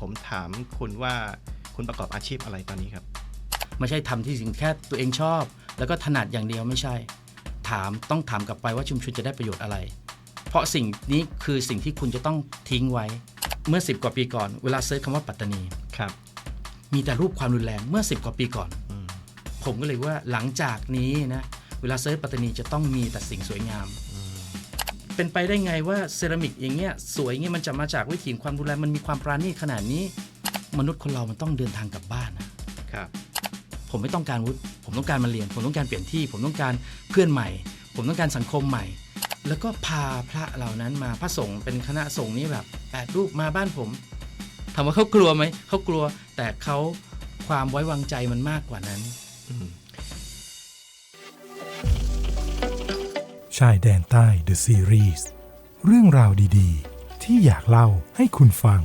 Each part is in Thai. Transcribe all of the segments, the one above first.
ผมถามคุณว่าคุณประกอบอาชีพอะไรตอนนี้ครับ ไม่ใช่ทำที่สิ่งแค่ตัวเองชอบ แล้วก็ถนัดอย่างเดียวไม่ใช่ ถามต้องถามกลับไปว่าชุมชนจะได้ประโยชน์อะไร เพราะสิ่งนี้คือสิ่งที่คุณจะต้องทิ้งไว้เมื่อ 10 กว่าปีก่อนเวลาเซิร์ชคำว่าปัตตานีครับ มีแต่รูปความรุนแรงเมื่อ 10 กว่าปีก่อนอืมผมก็เลยว่าหลังจากนี้นะเวลาเซิร์ชปัตตานีจะต้องมีแต่สิ่งสวยงาม เป็นไปได้ไงว่าเซรามิกอย่างเงี้ยสวยอย่างเงี้ยมันจะมาจากวิถีความรุนแรงมันมีความปราณีตขนาดนี้ มนุษย์คนเรามันต้องเดินทางกลับบ้านนะครับ ผมไม่ต้องการวุฒิผมต้องการมาเรียน ผมต้องการเปลี่ยนที่ ผมต้องการเพื่อนใหม่ ผมต้องการสังคมใหม่ แล้วก็พาพระเหล่านั้นมาพระสงฆ์เป็นคณะสงฆ์นี่แบบแปดรูปมาบ้านผมถามว่าเขากลัวไหมเขากลัวแต่เขาความไว้วางใจมันมากกว่านั้น ชายแดนใต้ The Series เรื่องราวดีๆ ที่อยากเล่าให้คุณฟัง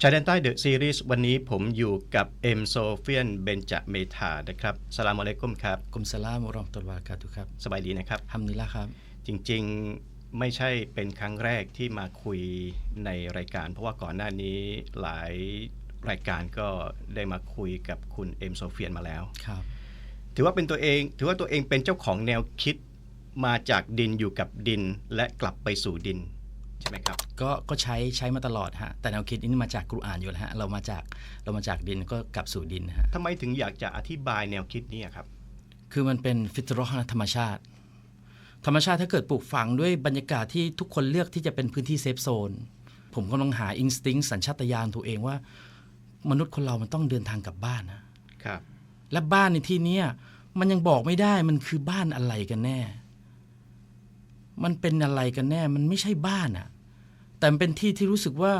ชายแดนใต้เดอะซีรีส์วันนี้ผมอยู่กับเอ็มโซเฟียนเบนจเมธานะครับสลามอะลัยกุมครับกุมสลามวะเรอมตุลวาบะเราะกาตุฮ์ครับ สบายดีนะครับ ฮัมดุลิลละห์ครับ จริงๆไม่ใช่เป็นครั้งแรกที่มาคุยในรายการ เพราะว่าก่อนหน้านี้หลายรายการก็ได้มาคุยกับคุณเอ็มโซเฟียนมาแล้ว ครับ ถือว่าเป็นตัวเอง ถือว่าตัวเองเป็นเจ้าของแนวคิดมาจากดินอยู่กับดินและกลับไปสู่ดินใช่ไหมครับก็ก็ใช้ใช้มาตลอดฮะแต่แนวคิดนี้มาจากกุรอานอยู่แล้วฮะเรามาจากเรามาจากดินก็กลับสู่ดินฮะทำไมถึงอยากจะอธิบายแนวคิดนี้อะครับ คือมันเป็นฟิตรอห์นะธรรมชาติ ธรรมชาติถ้าเกิดปลูกฝังด้วยบรรยากาศที่ทุกคนเลือกที่จะเป็นพื้นที่เซฟโซนผมกำลังหาอินสติ้งสัญชาตญาณตัวเองว่า มนุษย์คนเรามันต้องเดินทางกลับบ้านนะครับ และบ้านในที่เนี้ยมันยังบอกไม่ได้มันคือบ้านอะไรกันแน่ มันเป็นอะไรกันแน่ มันไม่ใช่บ้านอะแต่มันเป็นที่ที่รู้สึกว่า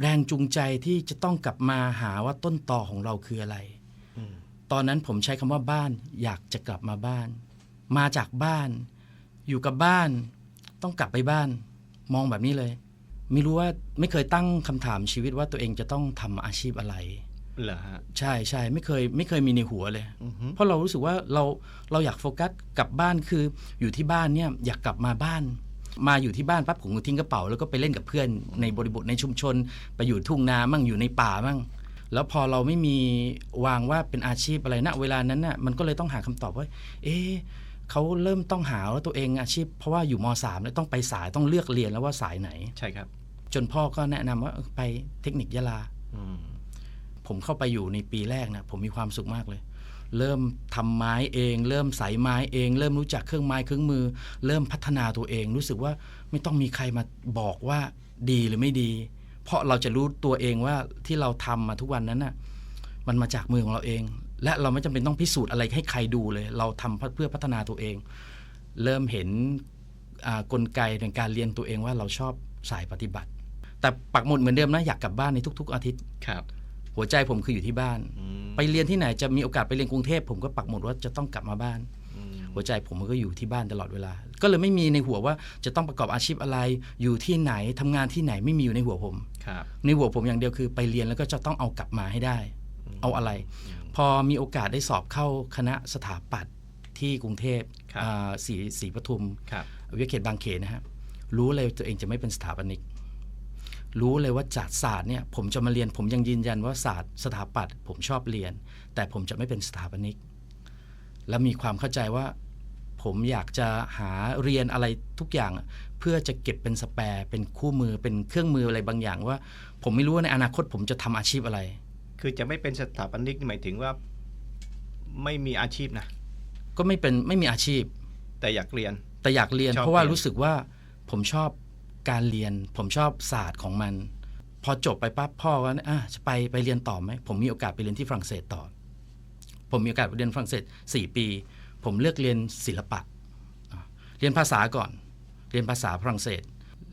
แรงจูงใจที่จะต้องกลับมาหาว่าต้นตอของเราคืออะไรอืมตอนนั้นผมใช้คำว่าบ้าน อยากจะกลับมาบ้าน มาจากบ้าน อยู่กับบ้าน ต้องกลับไปบ้าน มองแบบนี้เลย ไม่รู้ว่าไม่เคยตั้งคำถามชีวิตว่าตัวเองจะต้องทำอาชีพอะไร เหรอฮะใช่ใช่ไม่เคยไม่เคยมีในหัวเลยอือฮึเพราะเรารู้สึกว่าเราเราอยากโฟกัสกลับบ้านคืออยู่ที่บ้านเนี่ยอยากกลับมาบ้าน มาอยู่ที่บ้านปั๊บผมก็ทิ้งกระเป๋าแล้วก็ไปเล่นกับเพื่อนในบริบทในชุมชน ไปอยู่ทุ่งนามั่งอยู่ในป่ามั่งแล้วพอเราไม่มีวางว่าเป็นอาชีพอะไรณเวลานั้นน่ะมันก็เลยต้องหาคำตอบว่า เอ๊ะเขาเริ่มต้องหาว่าตัวเองอาชีพ เพราะว่าอยู่มสามแล้วต้องไปสายต้องเลือกเรียนแล้วว่าสายไหน ใช่ครับ จนพ่อก็แนะนำว่าเออไปเทคนิคยะลาอืม ผมเข้าไปอยู่ในปีแรกนะผมมีความสุขมากเลย เริ่มทำไม้เอง เริ่มใส่ไม้เอง เริ่มรู้จักเครื่องไม้เครื่องมือ เริ่มพัฒนาตัวเอง รู้สึกว่าไม่ต้องมีใครมาบอกว่าดีหรือไม่ดี เพราะเราจะรู้ตัวเองว่าที่เราทำมาทุกวันนั้นน่ะมันมาจากมือของเราเอง และเราไม่จำเป็นต้องพิสูจน์อะไรให้ใครดูเลย เราทำเพื่อพัฒนาตัวเอง เริ่มเห็นกลไกในการเรียนตัวเองว่าเราชอบสายปฏิบัติ แต่ปักหมุดเหมือนเดิมนะอยากกลับบ้านในทุก ๆ อาทิตย์ครับ หัวใจผมคืออยู่ที่บ้านอืมไปเรียนที่ไหนจะมีโอกาสไปเรียนกรุงเทพผมก็ปักหมุดว่าจะต้องกลับมาบ้านอืมหัวใจผมมันก็อยู่ที่บ้านตลอดเวลา ก็เลยไม่มีในหัวว่าจะต้องประกอบอาชีพอะไร อยู่ที่ไหนทำงานที่ไหนไม่มีอยู่ในหัวผมครับในหัวผมอย่างเดียวคือไปเรียนแล้วก็จะต้องเอากลับมาให้ได้ เอาอะไร พอมีโอกาสได้สอบเข้าคณะสถาปัตย์ที่กรุงเทพครับอ่าศรีศรีปทุมครับวิทยาเขตบางเขนนะฮะรู้เลยตัวเองจะไม่เป็นสถาปนิก รู้เลยว่าจากศาสตร์เนี่ยผมจะมาเรียนผมยังยืนยันว่าศาสตร์สถาปัตย์ผมชอบเรียน แต่ผมจะไม่เป็นสถาปนิก และมีความเข้าใจว่าผมอยากจะหาเรียนอะไรทุกอย่าง เพื่อจะเก็บเป็นสแปร์เป็นคู่มือเป็นเครื่องมืออะไรบางอย่างว่า ผมไม่รู้ว่าในอนาคตผมจะทำอาชีพอะไร คือจะไม่เป็นสถาปนิกนี่หมายถึงว่าไม่มีอาชีพนะก็ไม่เป็นไม่มีอาชีพ แต่อยากเรียนแต่อยากเรียนชอบเพราะว่าเรียนรู้สึกว่าผมชอบ การเรียนผมชอบศาสตร์ของมัน พอจบไปปั๊บพ่อก็อะจะไปไปเรียนต่อไหมผมมีโอกาสไปเรียนที่ฝรั่งเศสต่อ ผมมีโอกาสไปเรียนฝรั่งเศส 4 ปี ผมเลือกเรียนศิลปะอะเรียนภาษาก่อน เรียนภาษาฝรั่งเศส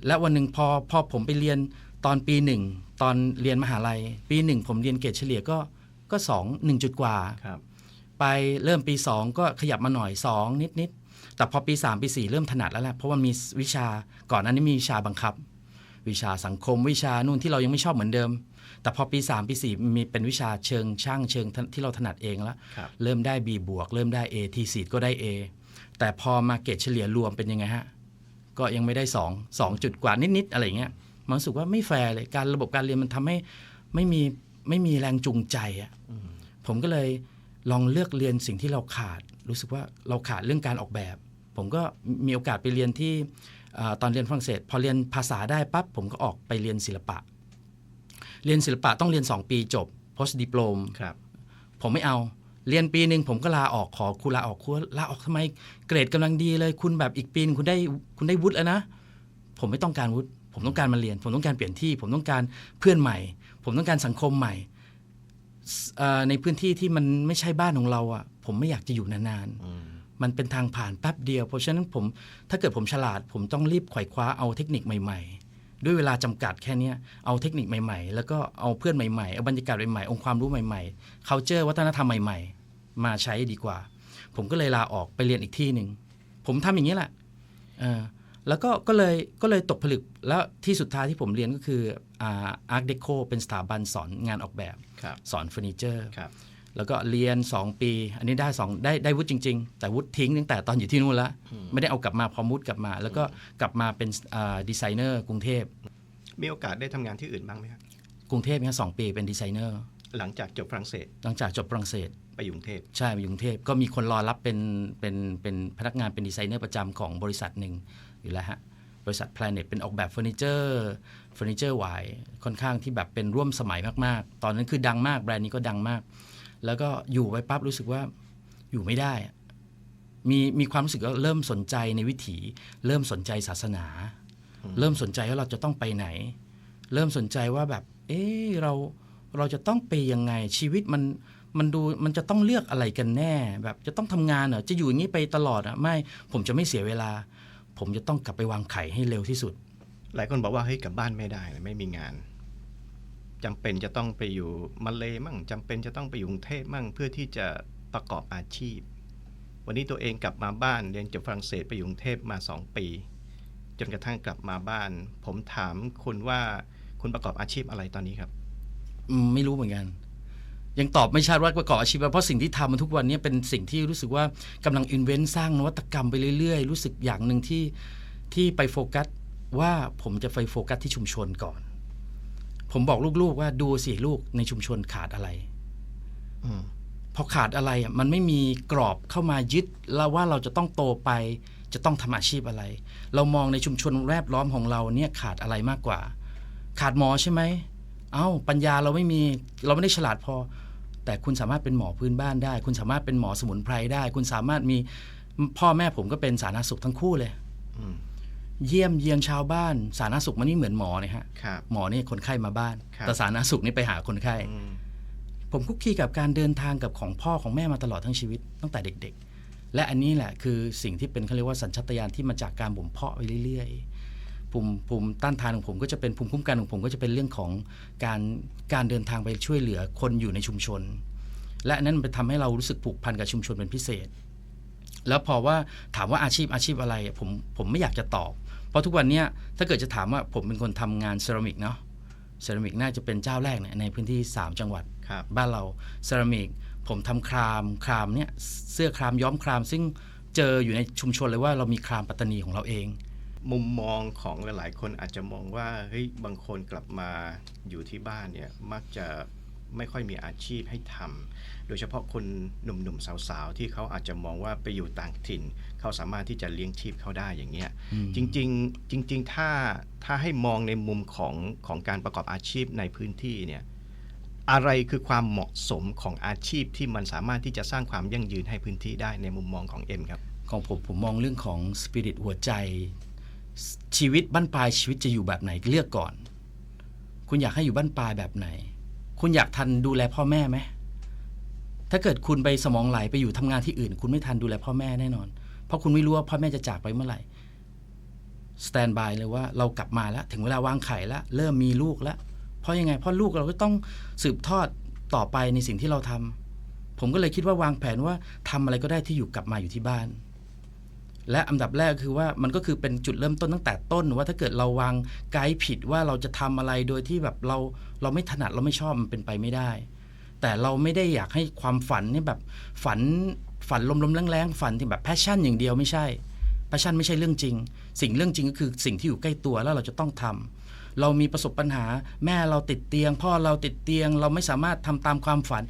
และวันหนึ่งพอพอผมไปเรียนตอนปีหนึ่งตอนเรียนมหาลัย ปีหนึ่งผมเรียนเกรดเฉลี่ยก็ก็สองหนึ่งจุดกว่าครับไปเริ่มปี2ก็ขยับมาหน่อย2นิดนิดๆ แต่พอปี 3 ปี 4 เริ่มถนัดแล้วแหละเพราะว่ามีวิชาก่อนหนั้นนี้มีวิชาบังคับ วิชาสังคมวิชานู่นที่เรายังไม่ชอบเหมือนเดิม แต่พอปี 3 ปี 4 มีเป็นวิชาเชิงช่างเชิงที่เราถนัดเองแล้วครับเริ่มได้ B บวกเริ่มได้ A ทีสีก็ได้ A แต่พอมาเกรดเฉลี่ยรวมเป็นยังไงฮะก็ยังไม่ได้2 2จุดกว่านิดๆอะไรอย่างเงี้ยมันรู้สึกว่าไม่แฟร์เลยการระบบการเรียนมันทำให้ไม่มีไม่มีแรงจูงใจอะผมก็เลยลองเลือกเรียนสิ่งที่เราขาด รู้สึกว่าเราขาดเรื่องการออกแบบ ผมก็มีโอกาสไปเรียนที่เอ่อตอนเรียนฝรั่งเศส พอเรียนภาษาได้ปั๊บผมก็ออกไปเรียนศิลปะ เรียนศิลปะต้องเรียน 2 ปีจบ post diploma ครับผมไม่เอาเรียนปีหนึ่งผมก็ลาออกขอครูลาออกครูลาออกทำไมเกรดกำลังดีเลย คุณแบบอีกปีนงคุณได้คุณได้วุฒิแล้วนะ ผมไม่ต้องการวุฒิผมต้องการมาเรียน ผมต้องการเปลี่ยนที่ ผมต้องการเพื่อนใหม่ ผมต้องการสังคมใหม่สเอ่อในพื้นที่ที่มันไม่ใช่บ้านของเราอะผมไม่อยากจะอยู่นานๆ มันเป็นทางผ่านแป๊บเดียว เพราะฉะนั้นผมถ้าเกิดผมฉลาด ผมต้องรีบไขว่คว้าเอาเทคนิคใหม่ๆ ด้วยเวลาจำกัดแค่เนี้ยเอาเทคนิคใหม่ๆ แล้วก็เอาเพื่อนใหม่ๆ เอาบรรยากาศใหม่ๆ องค์ความรู้ใหม่ๆ culture วัฒนธรรมใหม่ๆ มาใช้ดีกว่า ผมก็เลยลาออกไปเรียนอีกที่หนึ่งผมทำอย่างนี้แหละเออแล้วก็ก็เลยก็เลยตกผลึกแล้วที่สุดท้ายที่ผมเรียนก็คืออ่า Art Deco เป็นสถาบันสอนงานออกแบบครับสอนเฟอร์นิเจอร์ครับ แล้วก็เรียน 2 ปี อันนี้ได้สองได้ได้วุฒิจริง ๆ แต่วุฒิทิ้งตั้งแต่ตอนอยู่ที่นู่นแล้ว ไม่ได้เอากลับมาพอมุดกลับมา แล้วก็กลับมาเป็นดีไซเนอร์กรุงเทพ มีโอกาสได้ทำงานที่อื่นบ้างไหมครับกรุงเทพเนี่ยสองปีเป็นดีไซเนอร์หลังจากจบฝรั่งเศส หลังจากจบฝรั่งเศสไปอยู่กรุงเทพใช่มาอยู่กรุงเทพก็มีคนรอรับเป็นเป็นเป็นพนักงานเป็นดีไซเนอร์ประจำของบริษัทหนึ่งอยู่แล้วฮะบริษัท Planet เป็นออกแบบเฟอร์นิเจอร์เฟอร์นิเจอร์หวายค่อนข้างที่แบบเป็นร่วมสมัยมากๆ ตอนนั้นคือดังมากแบรนด์นี้ก็ดังมาก แล้วก็อยู่ไปปั๊บรู้สึกว่าอยู่ไม่ได้อะมีมีความรู้สึกว่าเริ่มสนใจในวิถีเริ่มสนใจศาสนา เริ่มสนใจว่าเราจะต้องไปไหน เริ่มสนใจว่าแบบ เอ๊ะเราเราจะต้องไปยังไงชีวิตมันมันดูมันจะต้องเลือกอะไรกันแน่ แบบจะต้องทำงานเหรอจะอยู่อย่างนี้ไปตลอดอะไม่ผมจะไม่เสียเวลา ผมจะต้องกลับไปวางไข่ให้เร็วที่สุด หลายคนบอกว่าเฮ้ยกลับบ้านไม่ได้เลยไม่มีงาน จำเป็นจะต้องไปอยู่มาเลมั่งจำเป็นจะต้องไปอยู่กรุงเทพมั่งเพื่อที่จะประกอบอาชีพ วันนี้ตัวเองกลับมาบ้านเรียนจบฝรั่งเศสไปอยู่กรุงเทพมาสองปี จนกระทั่งกลับมาบ้าน ผมถามคุณว่าคุณประกอบอาชีพอะไรตอนนี้ครับไม่รู้เหมือนกัน ยังตอบไม่ชัดว่าประกอบอาชีพเพราะสิ่งที่ทำมันทุกวันนี้เป็นสิ่งที่รู้สึกว่ากำลังอินเวนต์สร้างนวัตกรรมไปเรื่อยๆ รู้สึกอย่างหนึ่งที่ที่ไปโฟกัสว่าผมจะไปโฟกัสที่ชุมชนก่อน ผมบอกลูกๆว่าดูสิลูกในชุมชนขาดอะไรอืมพอขาดอะไรอะมันไม่มีกรอบเข้ามายึดแล้วว่าเราจะต้องโตไป จะต้องทำอาชีพอะไร เรามองในชุมชนแวดล้อมของเราเนี่ยขาดอะไรมากกว่า ขาดหมอใช่ไหมเอ้าปัญญาเราไม่มีเราไม่ได้ฉลาดพอ แต่คุณสามารถเป็นหมอพื้นบ้านได้ คุณสามารถเป็นหมอสมุนไพรได้ คุณสามารถมีพ่อแม่ผมก็เป็นสาธารณสุขทั้งคู่เลยอืม เยี่ยมเยียนชาวบ้านสาธารณสุขมันนี่เหมือนหมอเนี่ยฮะครับ หมอนี่คนไข้มาบ้าน ครับแต่สาธารณสุขนี่ไปหาคนไข้อืมผมคุกคีกับการเดินทางกับของพ่อของแม่มาตลอดทั้งชีวิตตั้งแต่เด็ก ๆ และอันนี้แหละคือสิ่งที่เป็นเขาเรียกว่าสัญชาตญาณที่มาจากการบ่มเพาะไปเรื่อยๆภูมิภูมิต้านทานของผมก็จะเป็นภูมิคุ้มกันของผมก็จะเป็นเรื่องของการการเดินทางไปช่วยเหลือคนอยู่ในชุมชน และอันนั้นมันทำให้เรารู้สึกผูกพันกับชุมชนเป็นพิเศษ แล้วพอว่าถามว่าอาชีพอาชีพอะไร ผมผมไม่อยากจะตอบเพ ราะทุกวันเนี้ยถ้าเกิดจะถามว่าผมเป็นคนทำงานเซรามิกเนาะเซรามิกน่าจะเป็นเจ้าแรกเนี่ยในพื้นที่ 3 จังหวัดครับบ้านเราเซรามิกผมทำครามครามเนี่ยเสื้อครามย้อมคราม ซึ่งเจออยู่ในชุมชนเลยว่าเรามีครามปัตตานีของเราเอง มุมมองของหลายๆ คนอาจจะมองว่าเฮ้ยบางคนกลับมาอยู่ที่บ้านเนี่ยมักจะไม่ค่อยมีอาชีพให้ทำ โดยเฉพาะคนหนุ่มๆสาวๆ ที่เขาอาจจะมองว่าไปอยู่ต่างถิ่น เขาสามารถที่จะเลี้ยงชีพเขาได้อย่างเงี้ยอืมจริงๆจริง ๆ ถ้าถ้าให้มองในมุมของของการประกอบอาชีพในพื้นที่เนี่ยอะไรคือความเหมาะสมของอาชีพที่มันสามารถที่จะสร้างความยั่งยืนให้พื้นที่ได้ในมุมมองของเอ็มครับของผมผมมองเรื่องของสปิริตหัวใจ ชีวิตบ้านปลายชีวิตจะอยู่แบบไหนเลือกก่อน คุณอยากให้อยู่บ้านปลายแบบไหน คุณอยากทันดูแลพ่อแม่ไหม ถ้าเกิดคุณไปสมองไหลไปอยู่ทำงานที่อื่น คุณไม่ทันดูแลพ่อแม่แน่นอน เพราะคุณไม่รู้ว่าพ่อแม่จะจากไปเมื่อไหร่สแตนบายเลยว่าเรากลับมาแล้ว ถึงเวลาวางไข่แล้วเริ่มมีลูกแล้วเพราะยังไงเพราะลูกเราก็ต้องสืบทอดต่อไปในสิ่งที่เราทำผมก็เลยคิดว่าวางแผนว่าทำอะไรก็ได้ที่อยู่กลับมาอยู่ที่บ้าน และอันดับแรกคือว่ามันก็คือเป็นจุดเริ่มต้นตั้งแต่ต้นว่าถ้าเกิดเราวางไกด์ผิดว่าเราจะทำอะไรโดยที่แบบเราเราไม่ถนัดเราไม่ชอบมันเป็นไปไม่ได้ แต่เราไม่ได้อยากให้ความฝันนี่แบบฝันฝันลมๆแรงๆฝันที่แบบแพชชั่นอย่างเดียวไม่ใช่แพชชั่นไม่ใช่เรื่องจริง สิ่งเรื่องจริงก็คือสิ่งที่อยู่ใกล้ตัวแล้วเราจะต้องทำเรามีประสบปัญหาแม่เราติดเตียง พ่อเราติดเตียง เราไม่สามารถทำตามความฝัน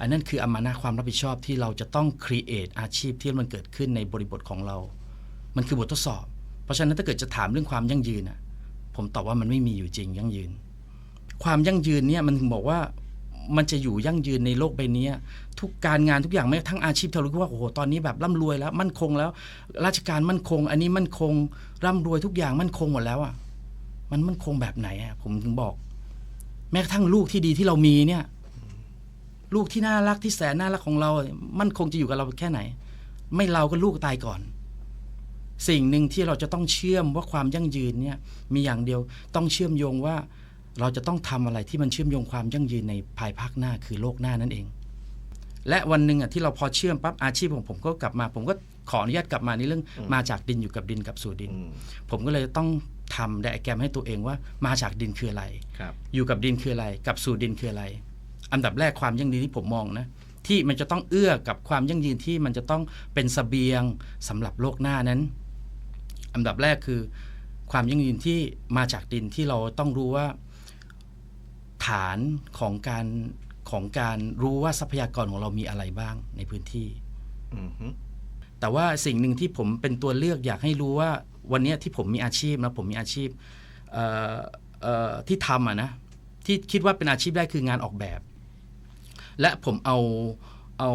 อันนั้นคืออมานะความรับผิดชอบที่เราจะต้อง create อาชีพที่มันเกิดขึ้นในบริบทของเรา มันคือบททดสอบ เพราะฉะนั้นถ้าเกิดจะถามเรื่องความยั่งยืนอะผมตอบว่ามันไม่มีอยู่จริงยั่งยืน ความยั่งยืนเนี่ยมันถึงบอกว่า มันจะอยู่ยั่งยืนในโลกใบนี้ทุกการงานทุกอย่างแม้กระทั่งอาชีพที่เรารู้ว่าโอ้โหตอนนี้แบบร่ำรวยแล้วมั่นคงแล้ว ราชการมั่นคง อันนี้มั่นคง ร่ำรวยทุกอย่างมั่นคงหมดแล้วอะมันมั่นคงแบบไหนอะผมถึงบอก แม้กระทั่งลูกที่ดีที่เรามีเนี่ย ลูกที่น่ารักที่แสนน่ารักของเรา มั่นคงจะอยู่กับเราแค่ไหน ไม่เราก็ลูกตายก่อน สิ่งหนึ่งที่เราจะต้องเชื่อมว่าความยั่งยืนเนี่ย มีอย่างเดียวต้องเชื่อมโยงว่า เราจะต้องทำอะไรที่มันเชื่อมโยงความยั่งยืนในภายภาคหน้าคือโลกหน้านั่นเอง และวันหนึ่งอะที่เราพอเชื่อมปั๊บอาชีพของผมก็กลับมา ผมก็ขออนุญาตกลับมาในเรื่องมาจากดินอยู่กับดินกับสู่ดินอืมผมก็เลยต้องทำไดอะแกรมให้ตัวเองว่ามาจากดินคืออะไรครับอยู่กับดินคืออะไร กับสู่ดินคืออะไร อันดับแรกความยั่งยืนที่ผมมองนะที่มันจะต้องเอื้อกับความยั่งยืนที่มันจะต้องเป็นเสบียงสำหรับโลกหน้านั้น อันดับแรกคือ ความยั่งยืนที่มาจากดินที่เราต้องรู้ว่า ฐานของการของการรู้ว่าทรัพยากรของเรามีอะไรบ้างในพื้นที่อืมฮึแต่ว่าสิ่งหนึ่งที่ผมเป็นตัวเลือกอยากให้รู้ว่าวันเนี้ยที่ผมมีอาชีพนะผมมีอาชีพเอ่อเอ่อที่ทำอะนะที่คิดว่าเป็นอาชีพได้คืองานออกแบบ และผมเอาเอา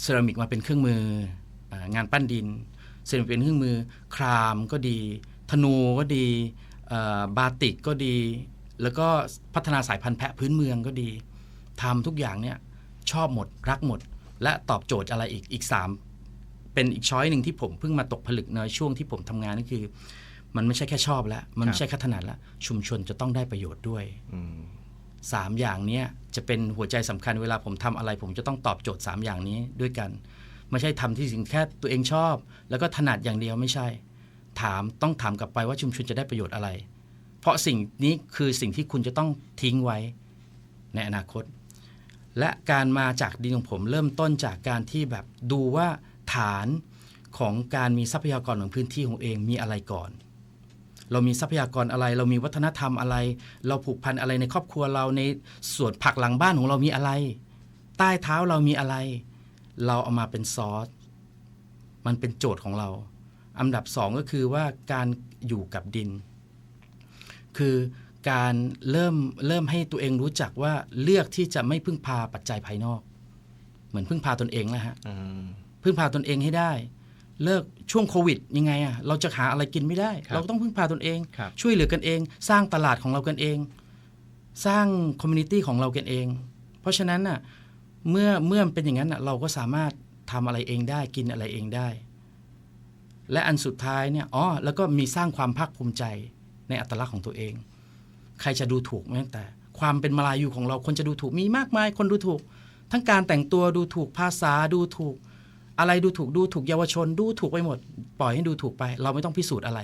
เซรามิกมาเป็นเครื่องมืออางานปั้นดินเซรามิกเป็นเครื่องมือ ครามก็ดี ธนูก็ดีเอ่อบาติกก็ดี แล้วก็พัฒนาสายพันธุ์แพะพื้นเมืองก็ดีทำทุกอย่างเนี่ยชอบหมดรักหมด และตอบโจทย์อะไรอีกอีกสามเป็นอีกช้อยหนึ่งที่ผมเพิ่งมาตกผลึกในช่วงที่ผมทำงานนั่นคือ มันไม่ใช่แค่ชอบแล้ว มันไม่ใช่แค่ถนัดแล้วชุมชนจะต้องได้ประโยชน์ด้วยอืมสามอย่างเนี้ยจะเป็นหัวใจสำคัญเวลาผมทำอะไร ผมจะต้องตอบโจทย์สามอย่างนี้ด้วยกัน ไม่ใช่ทำที่สิ่งแค่ตัวเองชอบ แล้วก็ถนัดอย่างเดียวไม่ใช่ ถามต้องถามกลับไปว่าชุมชนจะได้ประโยชน์อะไร เพราะสิ่งนี้คือสิ่งที่คุณจะต้องทิ้งไว้ในอนาคต และการมาจากดินของผมเริ่มต้นจากการที่แบบดูว่าฐานของการมีทรัพยากรของพื้นที่ของเองมีอะไรก่อน เรามีทรัพยากรอะไร เรามีวัฒนธรรมอะไร เราผูกพันอะไรในครอบครัวเราในสวนผักหลังบ้านของเรามีอะไร ใต้เท้าเรามีอะไร เราเอามาเป็นซอสมันเป็นโจทย์ของเรา อันดับสองก็คือว่าการอยู่กับดิน คือการเริ่มเริ่มให้ตัวเองรู้จักว่าเลือกที่จะไม่พึ่งพาปัจจัยภายนอก เหมือนพึ่งพาตนเองนะฮะอืมพึ่งพาตนเองให้ได้ เลิกช่วงโควิดยังไงอะเราจะหาอะไรกินไม่ได้ครับเราต้องพึ่งพาตนเองครับช่วยเหลือกันเอง สร้างตลาดของเรากันเอง สร้างคอมมูนิตี้ของเรากันเอง เพราะฉะนั้นน่ะเมื่อเมื่อมันเป็นอย่างนั้นน่ะเราก็สามารถทำอะไรเองได้กินอะไรเองได้ และอันสุดท้ายเนี่ยอ๋อแล้วก็มีสร้างความภาคภูมิใจ ในอัตลักษณ์ของตัวเอง ใครจะดูถูกแม้แต่ ความเป็นมาลายูของเราคนจะดูถูกมีมากมาย คนดูถูก ทั้งการแต่งตัวดูถูกภาษาดูถูก อะไรดูถูกดูถูกเยาวชน ดูถูกไปหมด ปล่อยให้ดูถูกไป เราไม่ต้องพิสูจน์อะไร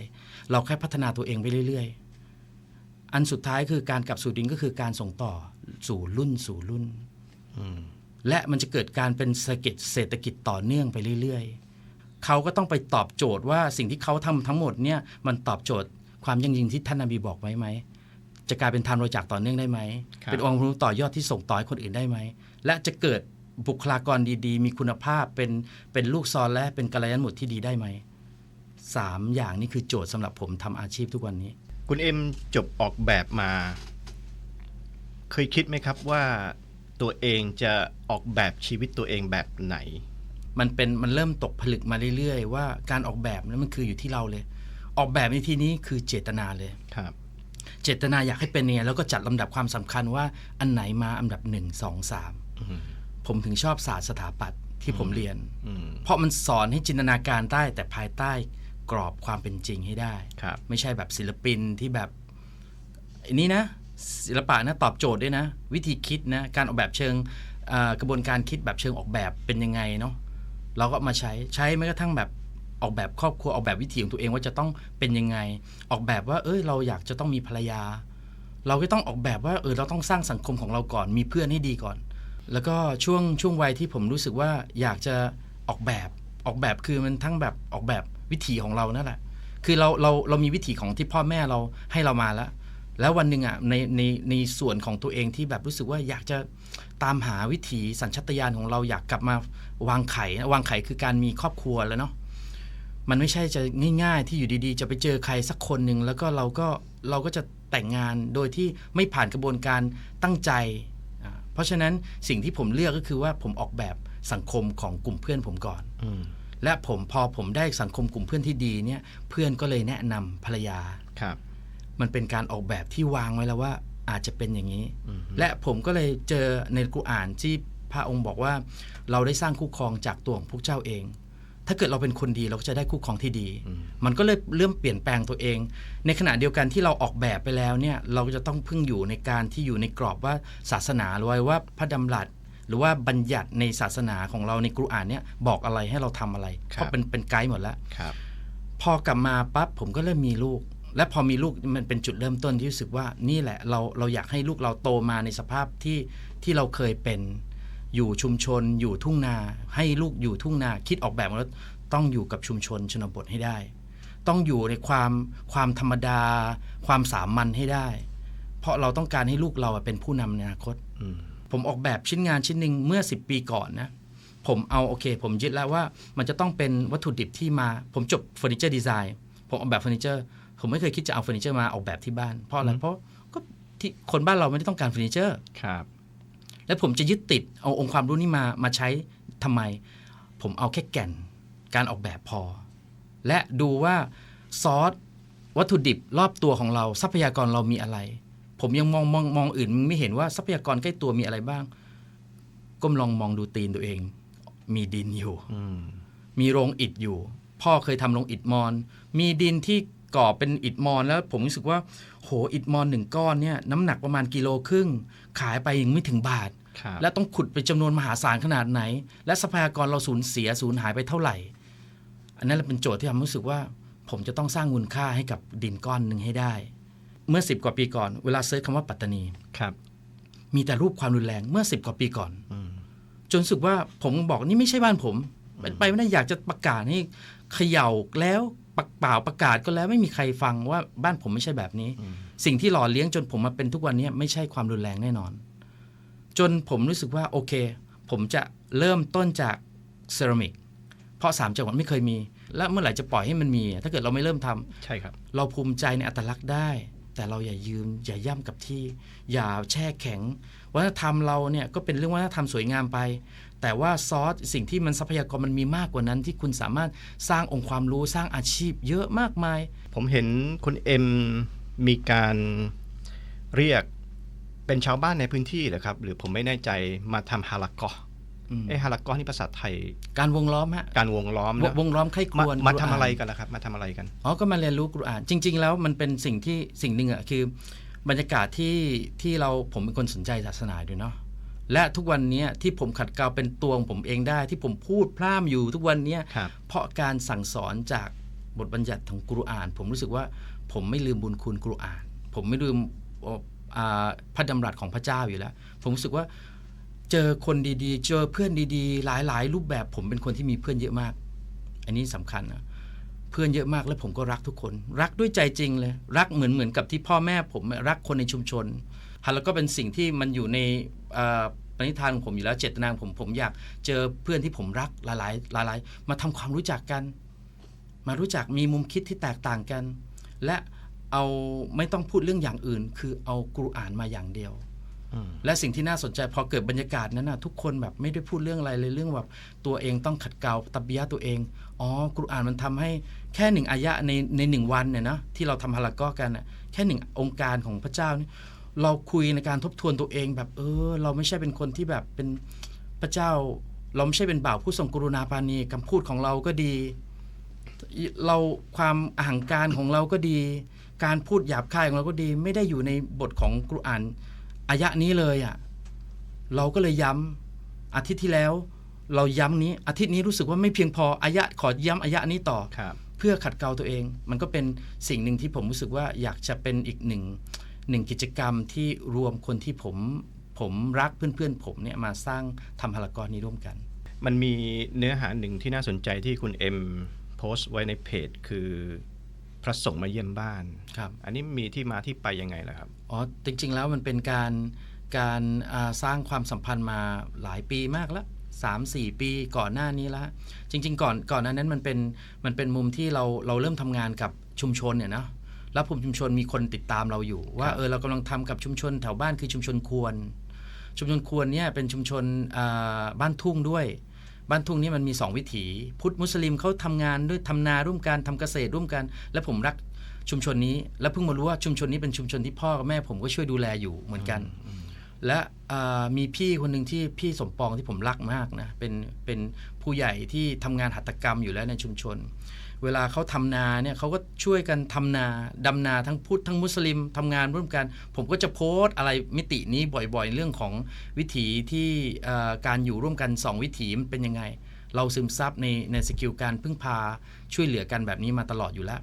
เราแค่พัฒนาตัวเองไปเรื่อย ๆ อันสุดท้ายคือการกลับสู่ดินก็คือการส่งต่อสู่รุ่นสู่รุ่นอืมและมันจะเกิดการเป็นเศรษฐกิจเศรษฐกิจต่อเนื่องไปเรื่อย ๆ เขาก็ต้องไปตอบโจทย์ว่าสิ่งที่เขาทำทั้งหมดเนี่ยมันตอบโจทย์ ความยั่งยืนที่ท่านนบีบอกไว้ไหมจะกลายเป็นทานโรจากต่อเนื่องได้ไหมครับเป็นองค์ความรู้ต่อยอดที่ส่งต่อให้คนอื่นได้ไหม และจะเกิดบุคลากรดีๆ มีคุณภาพเป็นเป็นลูกซอนและเป็นกัลยาณมิตรที่ดีได้ไหมสามอย่างนี้คือโจทย์สำหรับผมทำอาชีพทุกวันนี้ คุณเอ็มจบออกแบบมา เคยคิดไหมครับว่าตัวเองจะออกแบบชีวิตตัวเองแบบไหน มันเป็นมันเริ่มตกผลึกมาเรื่อยๆ ว่าการออกแบบนั้นมันคืออยู่ที่เราเลย ออกแบบในที่นี้คือเจตนาเลยครับ เจตนาอยากให้เป็นเนี่ยแล้วก็จัดลำดับความสำคัญว่าอันไหนมาอันดับหนึ่งสองสามอืมผมถึงชอบศาสตร์สถาปัตย์ที่ผมเรียนอืมเพราะมันสอนให้จินตนาการได้แต่ภายใต้กรอบความเป็นจริงให้ได้ครับไม่ใช่แบบศิลปินที่แบบอันนี้นะ ศิลปะนะตอบโจทย์ด้วยนะ วิธีคิดนะ การออกแบบเชิงอ่ากระบวนการคิดแบบเชิงออกแบบเป็นยังไงเนาะเราก็มาใช้ใช้แม้กระทั่งแบบ ออกแบบครอบครัวออกแบบวิถีของตัวเองว่าจะต้องเป็นยังไง ออกแบบว่า เอ้ยเราอยากจะต้องมีภรรยา เราก็ต้องออกแบบว่าเออเราต้องสร้างสังคมของเราก่อน มีเพื่อนให้ดีก่อน แล้วก็ช่วงช่วงวัยที่ผมรู้สึกว่าอยากจะออกแบบออกแบบคือมันทั้งแบบออกแบบวิถีของเรานั่นแหละ คือเราเราเรามีวิถีของที่พ่อแม่เราให้เรามาแล้ว แล้ววันหนึ่งอะในในในส่วนของตัวเองที่แบบรู้สึกว่าอยากจะตามหาวิถีสัญชาตญาณของเราอยากกลับมาวางไข่วางไข่คือการมีครอบครัวแล้วเนาะ มันไม่ใช่จะง่าย ๆ ที่อยู่ดีๆ จะไปเจอใครสักคนหนึ่งแล้วก็เราก็เราก็จะแต่งงานโดยที่ไม่ผ่านกระบวนการตั้งใจอ่าเพราะฉะนั้นสิ่งที่ผมเลือกก็คือว่าผมออกแบบสังคมของกลุ่มเพื่อนผมก่อนอืมและผมพอผมได้สังคมกลุ่มเพื่อนที่ดีเนี่ย เพื่อนก็เลยแนะนำภรรยาครับ มันเป็นการออกแบบที่วางไว้แล้วว่าอาจจะเป็นอย่างนี้อืมและผมก็เลยเจอในกุรอานที่พระองค์บอกว่า เราได้สร้างคู่ครองจากตัวของพวกเจ้าเอง ถ้าเกิดเราเป็นคนดีเราก็จะได้คู่ครองที่ดี มันก็เลยเริ่มเปลี่ยนแปลงตัวเอง ในขณะเดียวกันที่เราออกแบบไปแล้วเนี่ยเราก็จะต้องพึ่งอยู่ในการที่อยู่ในกรอบว่าศาสนาหรือว่าพระดำรัสหรือว่าบัญญัติในศาสนาของเราในกุรอานเนี่ยบอกอะไรให้เราทำอะไรเพราะเป็นเป็นไกด์หมดแล้วครับพอกลับมาปั๊บผมก็เริ่มมีลูก และพอมีลูกมันเป็นจุดเริ่มต้นที่รู้สึกว่านี่แหละเราเราอยากให้ลูกเราโตมาในสภาพที่ที่เราเคยเป็น อยู่ชุมชน อยู่ทุ่งนา ให้ลูกอยู่ทุ่งนา คิดออกแบบมาแล้วต้องอยู่กับชุมชนชนบทให้ได้ ต้องอยู่ในความความธรรมดา ความสามัญให้ได้ เพราะเราต้องการให้ลูกเราอะเป็นผู้นำในอนาคตอืมผมออกแบบชิ้นงานชิ้นหนึ่งเมื่อ 10 ปีก่อนนะผมเอาโอเค ผมยึดแล้วว่ามันจะต้องเป็นวัตถุดิบที่มา ผมจบเฟอร์นิเจอร์ดีไซน์ผมออกแบบเฟอร์นิเจอร์ผมไม่เคยคิดจะเอาเฟอร์นิเจอร์มาออกแบบที่บ้านเพราะอะไรเพราะก็ที่คนบ้านเราไม่ได้ต้องการเฟอร์นิเจอร์ครับ แล้วผมจะยึดติดเอาองค์ความรู้นี้มามาใช้ทำไม ผมเอาแค่แก่นการออกแบบพอ และดูว่าซอสวัตถุดิบรอบตัวของเราทรัพยากรเรามีอะไร ผมยังมองมองมองอื่นไม่เห็นว่าทรัพยากรใกล้ตัวมีอะไรบ้าง ก้มลองมองดูตีนตัวเอง มีดินอยู่อืมมีโรงอิฐอยู่ พ่อเคยทำโรงอิฐมอน มีดินที่ ก่อเป็นอิฐมอนแล้วผมรู้สึกว่าโหอิฐมอนหนึ่งก้อนเนี่ยน้ำหนักประมาณกิโลครึ่ง ขายไปยังไม่ถึงบาทครับและต้องขุดไปจำนวนมหาศาลขนาดไหน และทรัพยากรเราสูญเสียสูญหายไปเท่าไหร่ อันนั้นเป็นโจทย์ที่ทำให้รู้สึกว่า ผมจะต้องสร้างมูลค่าให้กับดินก้อนหนึ่งให้ได้ เมื่อ 10 กว่าปีก่อน เวลาเซิร์ชคำว่าปัตตานีครับ มีแต่รูปความรุนแรงเมื่อ 10 กว่าปีก่อนอืมจนรู้สึกว่าผมบอกนี่ไม่ใช่บ้านผมไปไปไม่ได้อยากจะประกาศให้เขย่าแล้วปัก เปล่าประกาศก็แล้วไม่มีใครฟังว่าบ้านผมไม่ใช่แบบนี้อืมสิ่งที่หล่อเลี้ยงจนผมมาเป็นทุกวันนี้ไม่ใช่ความรุนแรงแน่นอน จนผมรู้สึกว่าโอเค ผมจะเริ่มต้นจากเซรามิกเพราะสามจังหวัดไม่เคยมี และเมื่อไหร่จะปล่อยให้มันมี ถ้าเกิดเราไม่เริ่มทำใช่ครับ เราภูมิใจในอัตลักษณ์ได้ แต่เราอย่ายืมอย่าย่ำกับที่ อย่าแช่แข็งวัฒนธรรมเราเนี่ยก็เป็นเรื่องวัฒนธรรมสวยงามไป แต่ว่าซอสสิ่งที่มันทรัพยากรมันมีมากกว่านั้น ที่คุณสามารถสร้างองค์ความรู้สร้างอาชีพเยอะมากมาย ผมเห็นคุณเอ็มมีการเรียกเป็นชาวบ้านในพื้นที่เหรอครับ หรือผมไม่แน่ใจมาทำฮาลากออืมเอ้ฮาลากอนี่ภาษาไทย การวงล้อมฮะการวงล้อมวนะวงล้อมใคร่คมารวญมากุทำรนอะไรกันล่ะครับ มาทำอะไรกันอ๋อก็มาเรียนรู้กุรอานจริง ๆ แล้วมันเป็นสิ่งที่สิ่งหนึ่งอะคือบรรยากาศที่ที่เราผมเป็นคนสนใจศาสนาด้วยเนาะ และทุกวันเนี้ยที่ผมขัดเกลาเป็นตัวของผมเองได้ ที่ผมพูดพร่ำอยู่ทุกวันเนี้ยครับเพราะการสั่งสอนจากบทบัญญัติของกุรอาน ผมรู้สึกว่าผมไม่ลืมบุญคุณกุรอาน ผมไม่ลืมเอ่ออ่าพระดำรัสของพระเจ้าอยู่แล้ว ผมรู้สึกว่าเจอคนดีๆ เจอเพื่อนดีๆ หลายๆ รูปแบบ ผมเป็นคนที่มีเพื่อนเยอะมาก อันนี้สำคัญนะเพื่อนเยอะมากแล้วผมก็รักทุกคน รักด้วยใจจริงเลย รักเหมือนเหมือนกับที่พ่อแม่ผมรักคนในชุมชนฮะแล้วก็เป็นสิ่งที่มันอยู่ในเอ่อ ปณิธานของผมอยู่แล้วเจตนาของผมผมอยากเจอเพื่อนที่ผมรักหลายๆหลายๆมาทำความรู้จักกัน มารู้จักมีมุมคิดที่แตกต่างกัน และเอาไม่ต้องพูดเรื่องอย่างอื่น คือเอากุรอานมาอย่างเดียวอืมและสิ่งที่น่าสนใจพอเกิดบรรยากาศนั้นนะทุกคนแบบไม่ได้พูดเรื่องอะไรเลยเรื่องแบบตัวเองต้องขัดเกลาตับบิยะห์ตัวเองอ๋อกุรอานมันทำให้แค่หนึ่งอายะในในหนึ่งวันเนี่ยนะที่เราทำฮาลากอกันน่ะแค่หนึ่งองค์การของพระเจ้านี่ เราคุยในการทบทวนตัวเองแบบเออ เราไม่ใช่เป็นคนที่แบบเป็นพระเจ้า เราไม่ใช่เป็นบ่าวผู้ทรงกรุณาปรานีคำพูดของเราก็ดี เราความอหังการของเราก็ดี การพูดหยาบคายของเราก็ดี ไม่ได้อยู่ในบทของกุรอานอายะนี้เลยอะเราก็เลยย้ำอาทิตย์ที่แล้ว เราย้ำนี้อาทิตย์นี้รู้สึกว่าไม่เพียงพออายะขอย้ำอายะนี้ต่อครับเพื่อขัดเกลาตัวเอง มันก็เป็นสิ่งหนึ่งที่ผมรู้สึกว่าอยากจะเป็นอีกหนึ่ง หนึ่งกิจกรรมที่รวมคนที่ผมผมรักเพื่อนๆ ผมเนี่ยมาสร้างทำพารากอนนี้ร่วมกัน มันมีเนื้อหาหนึ่งที่น่าสนใจที่คุณเอ็มโพสต์ไว้ในเพจ คือพระสงฆ์มาเยี่ยมบ้านครับอันนี้มีที่มาที่ไปยังไงล่ะครับอ๋อจริง ๆ แล้วมันเป็นการการอ่าสร้างความสัมพันธ์มาหลายปีมากแล้วสามสี่ปีก่อนหน้านี้แล้วจริง ๆ ก่อนก่อนหน้านั้นมันเป็นมันเป็นมุมที่เราเราเริ่มทำงานกับชุมชนเนี่ยเนาะ แล้วภูมิชุมชนมีคนติดตามเราอยู่ ว่าครับเออเรากำลังทำกับชุมชนแถวบ้านคือชุมชนควร ชุมชนควรเนี่ยเป็นชุมชนอ่าบ้านทุ่งด้วย บ้านทุ่งนี่มันมี 2 วิถี พุทธมุสลิมเขาทำงานด้วยทำนาร่วมกันทำเกษตรร่วมกัน และผมรักชุมชนนี้ และเพิ่งมารู้ว่าชุมชนนี้เป็นชุมชนที่พ่อกับแม่ผมก็ช่วยดูแลอยู่เหมือนกัน และอ่ามีพี่คนหนึ่งที่พี่สมปองที่ผมรักมากนะเป็นเป็น ผู้ใหญ่ที่ทำงานหัตถกรรมอยู่แล้วในชุมชน เวลาเขาทำนาเนี่ยเขาก็ช่วยกันทำนาดำนาทั้งพุทธทั้งมุสลิมทำงานร่วมกัน ผมก็จะโพสต์อะไรมิตินี้บ่อยๆ เรื่องของวิถีที่เอ่อการอยู่ร่วมกัน 2 วิถีมันเป็นยังไง เราซึมซับในในสกิลการพึ่งพาช่วยเหลือกันแบบนี้มาตลอดอยู่แล้ว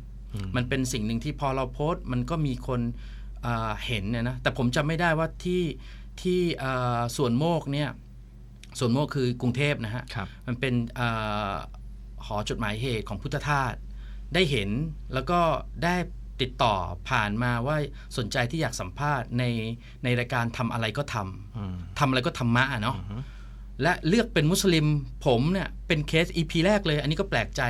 มันเป็นสิ่งหนึ่งที่พอเราโพสต์มันก็มีคนเอ่อเห็นเนี่ยนะแต่ผมจำไม่ได้ว่าที่ที่เอ่อส่วนโมกเนี่ย ส่วนโมกคือกรุงเทพนะฮะครับมันเป็นเออหอจดหมายเหตุของพุทธทาสได้เห็นแล้วก็ได้ติดต่อผ่านมาว่าสนใจที่อยากสัมภาษณ์ในในรายการทำอะไรก็ทำอืมทำอะไรก็ธรรมะอะเนาะอือฮึและเลือกเป็นมุสลิมผมเนี่ยเป็นเคส EP แรกเลย อันนี้ก็แปลกใจ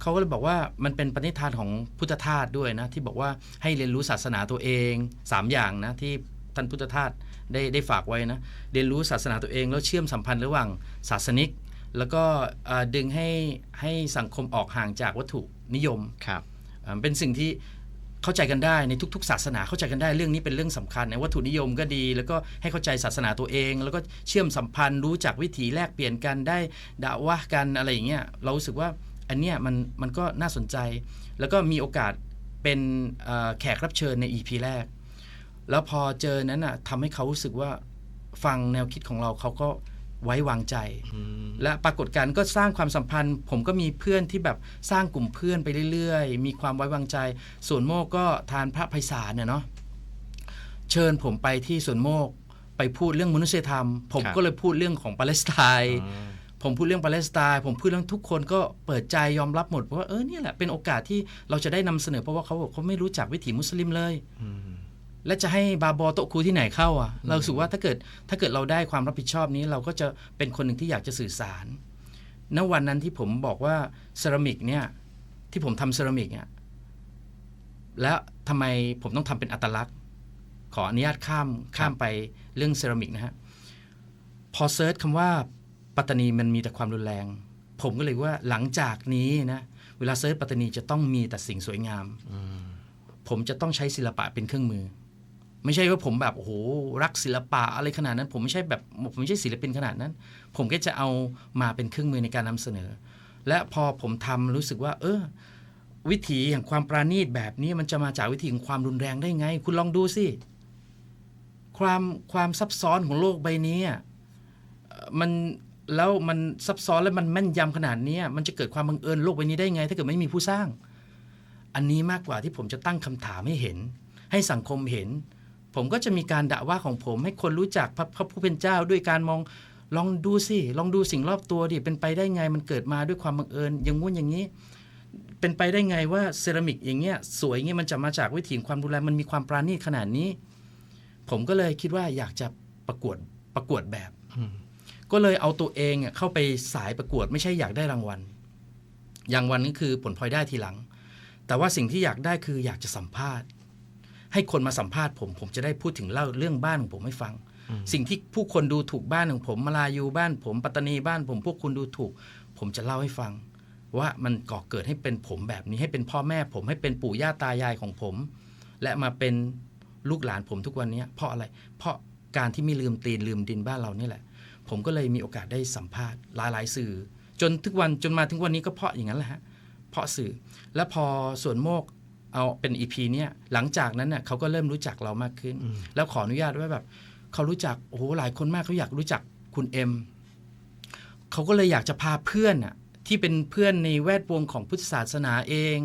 เขาก็เลยบอกว่ามันเป็นปณิธานของพุทธทาสด้วยนะ ที่บอกว่าให้เรียนรู้ศาสนาตัวเอง 3 อย่างนะที่ ท่านพุทธทาสได้ได้ฝากไว้นะเรียนรู้ศาสนาตัวเองแล้วเชื่อมสัมพันธ์ระหว่างศาสนิก แล้วก็เอ่อดึงให้ให้สังคมออกห่างจากวัตถุนิยมครับอ่าเป็นสิ่งที่เข้าใจกันได้ในทุกๆ ศาสนาเข้าใจกันได้เรื่องนี้เป็นเรื่องสำคัญในวัตถุนิยมก็ดี แล้วก็ให้เข้าใจศาสนาตัวเอง แล้วก็เชื่อมสัมพันธ์รู้จักวิถีแลกเปลี่ยนกันได้ด่าวะกันอะไรอย่างเงี้ยเรารู้สึกว่าอันเนี้ยมันมันก็น่าสนใจ แล้วก็มีโอกาสเป็นเอ่อแขกรับเชิญใน EP แรก แล้วพอเจอนั้นอะทำให้เขารู้สึกว่าฟังแนวคิดของเราเขาก็ไว้วางใจอืมและปรากฏการณ์ก็สร้างความสัมพันธ์ ผมก็มีเพื่อนที่แบบสร้างกลุ่มเพื่อนไปเรื่อยๆ มีความไว้วางใจ ส่วนโมกก็ทานพระไพศาลเนี่ยเนาะเชิญผมไปที่สวนโมกไปพูดเรื่องมนุษยธรรม ผมก็เลยพูดเรื่องของปาเลสไตน์อืมผมพูดเรื่องปาเลสไตน์ผมพูดเรื่องทุกคนก็เปิดใจยอมรับหมดว่าเออเนี่ยแหละเป็นโอกาสที่เราจะได้นำเสนอเพราะว่าเขาบอกเขาไม่รู้จักวิถีมุสลิมเลยอืม และจะให้บาบอโตะครูที่ไหนเข้าอะ เรารู้สึกว่าถ้าเกิดถ้าเกิดเราได้ความรับผิดชอบนี้ เราก็จะเป็นคนหนึ่งที่อยากจะสื่อสาร ณ วันนั้นที่ผมบอกว่าเซรามิกเนี่ย ที่ผมทำเซรามิกเนี่ย แล้วทำไมผมต้องทำเป็นอัตลักษณ์ ขออนุญาตข้ามข้ามไปเรื่องเซรามิกนะฮะ พอเซิร์ชคำว่าปัตตานีมันมีแต่ความรุนแรง ผมก็เลยว่าหลังจากนี้นะ เวลาเซิร์ชปัตตานีจะต้องมีแต่สิ่งสวยงามอืมผมจะต้องใช้ศิลปะเป็นเครื่องมือ ไม่ใช่ว่าผมแบบโอ้โหรักศิลปะอะไรขนาดนั้น ผมไม่ใช่แบบผมไม่ใช่ศิลปินขนาดนั้น ผมก็จะเอามาเป็นเครื่องมือในการนำเสนอ และพอผมทำรู้สึกว่า เออ วิถีแห่งความปราณีตแบบนี้มันจะมาจากวิถีของความรุนแรงได้ไง คุณลองดูสิความความซับซ้อนของโลกใบนี้อะเอ่อมันแล้วมันซับซ้อนแล้วมันแม่นยำขนาดนี้มันจะเกิดความบังเอิญโลกใบนี้ได้ไง ถ้าเกิดไม่มีผู้สร้าง อันนี้มากกว่าที่ผมจะตั้งคำถามให้เห็น ให้สังคมเห็น ผมก็จะมีการด่าว่าของผมให้คนรู้จักพระพระผู้เป็นเจ้าด้วยการมองลองดูสิลองดูสิ่งรอบตัวดิเป็นไปได้ไงมันเกิดมาด้วยความบังเอิญอย่างงู้นอย่างนี้ เป็นไปได้ไงว่าเซรามิกอย่างเงี้ยสวยเงี้ยมันจะมาจากวิถีความดูแลมันมีความปราณีตขนาดนี้ ผมก็เลยคิดว่าอยากจะประกวดประกวดแบบก็เลยเอาตัวเองเข้าไปสายประกวดไม่ใช่อยากได้รางวัลรางวัลนี่คือผลพลอยได้ทีหลัง แต่ว่าสิ่งที่อยากได้คืออยากจะสัมภาษณ์ ให้คนมาสัมภาษณ์ผม ผมจะได้พูดถึงเล่าเรื่องบ้านของผมให้ฟัง สิ่งที่ผู้คนดูถูกบ้านของผมมาลายูบ้านผมปัตตานีบ้านผมพวกคุณดูถูก ผมจะเล่าให้ฟัง ว่ามันก่อเกิดให้เป็นผมแบบนี้ให้เป็นพ่อแม่ผมให้เป็นปู่ย่าตายายของผม และมาเป็นลูกหลานผมทุกวันนี้เพราะอะไร เพราะการที่ไม่ลืมตีนลืมดินบ้านเรานี่แหละ ผมก็เลยมีโอกาสได้สัมภาษณ์หลายๆ สื่อ จนทุกวันจนมาถึงวันนี้ก็เพราะอย่างนั้นแหละฮะเพราะสื่อ แล้วพอส่วนโมก เอาเป็นอีพีเนี่ยหลังจากนั้นเน่ยเขาก็เริ่มรู้จักเรามากขึ้น แล้วขออนุญาตว่าแบบเขารู้จักโอ้โหหลายคนมากเขาอยากรู้จักคุณเอ็มเขาก็เลยอยากจะพาเพื่อนอะที่เป็นเพื่อนในแวดวงของพุทธศาสนาเอง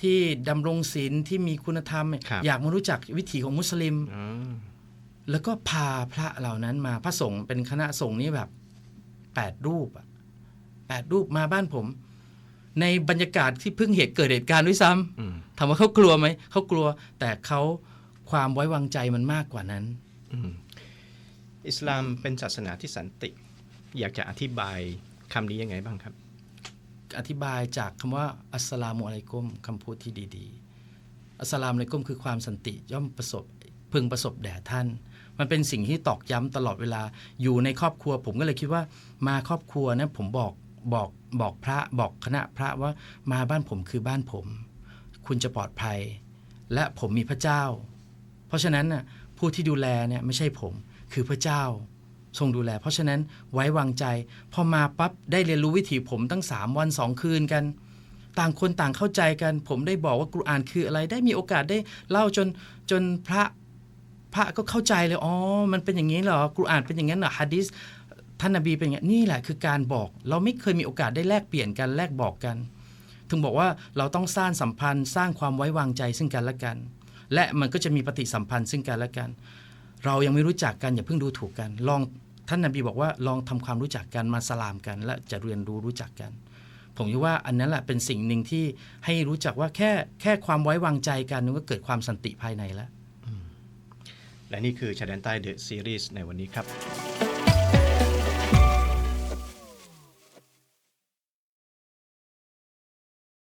ที่ดำรงศีลที่มีคุณธรรมครับอยากมารู้จักวิถีของมุสลิมอืมแล้วก็พาพระเหล่านั้นมาพระสงฆ์เป็นคณะสงฆ์นี่แบบแปดรูปอะแปดรูปมาบ้านผม ในบรรยากาศที่เพิ่งเหตุเกิดเหตุการณ์ด้วยซ้ำอืมถามว่าเขากลัวไหมเขากลัว แต่เขาความไว้วางใจมันมากกว่านั้นอืมอิสลามเป็นศาสนาที่สันติ อยากจะอธิบายคำนี้ยังไงบ้างครับ อธิบายจากคำว่า อัสสลามุอะลัยกุมคำพูดที่ดีๆ อัสสลามุอะลัยกุมคือความสันติย่อมประสบพึงประสบแด่ท่าน มันเป็นสิ่งที่ตอกย้ำตลอดเวลาอยู่ในครอบครัว ผมก็เลยคิดว่ามาครอบครัวนะผมบอก บอกบอกพระบอกคณะพระว่ามาบ้านผมคือบ้านผม คุณจะปลอดภัย และผมมีพระเจ้า เพราะฉะนั้นน่ะผู้ที่ดูแลเนี่ยไม่ใช่ผมคือพระเจ้า ทรงดูแล เพราะฉะนั้นไว้วางใจ พอมาปั๊บได้เรียนรู้วิถีผมตั้ง 3 วัน2คืนกัน ต่างคนต่างเข้าใจกัน ผมได้บอกว่ากุรอานคืออะไรได้มีโอกาสได้เล่าจนจนพระพระก็เข้าใจเลย อ๋อ มันเป็นอย่างนี้เหรอกุรอานเป็นอย่างนั้นเหรอฮะดิษ ท่านนบีเป็นอย่างนี้แหละคือการบอก เราไม่เคยมีโอกาสได้แลกเปลี่ยนกันแลกบอกกัน ถึงบอกว่าเราต้องสร้างสัมพันธ์ สร้างความไว้วางใจซึ่งกันและกัน และมันก็จะมีปฏิสัมพันธ์ซึ่งกันและกัน เรายังไม่รู้จักกันอย่าเพิ่งดูถูกกัน ลองท่านนบีบอกว่าลองทำความรู้จักกันมาสลามกัน และจะเรียนรู้รู้จักกัน ผมคิดว่าอันนั้นแหละเป็นสิ่งหนึ่งที่ให้รู้จักว่าแค่แค่ความไว้วางใจกันมันก็เกิดความสันติภายในแล้วและนี่คือชาแดนใต้เดอะซีรีส์ในวันนี้ครับ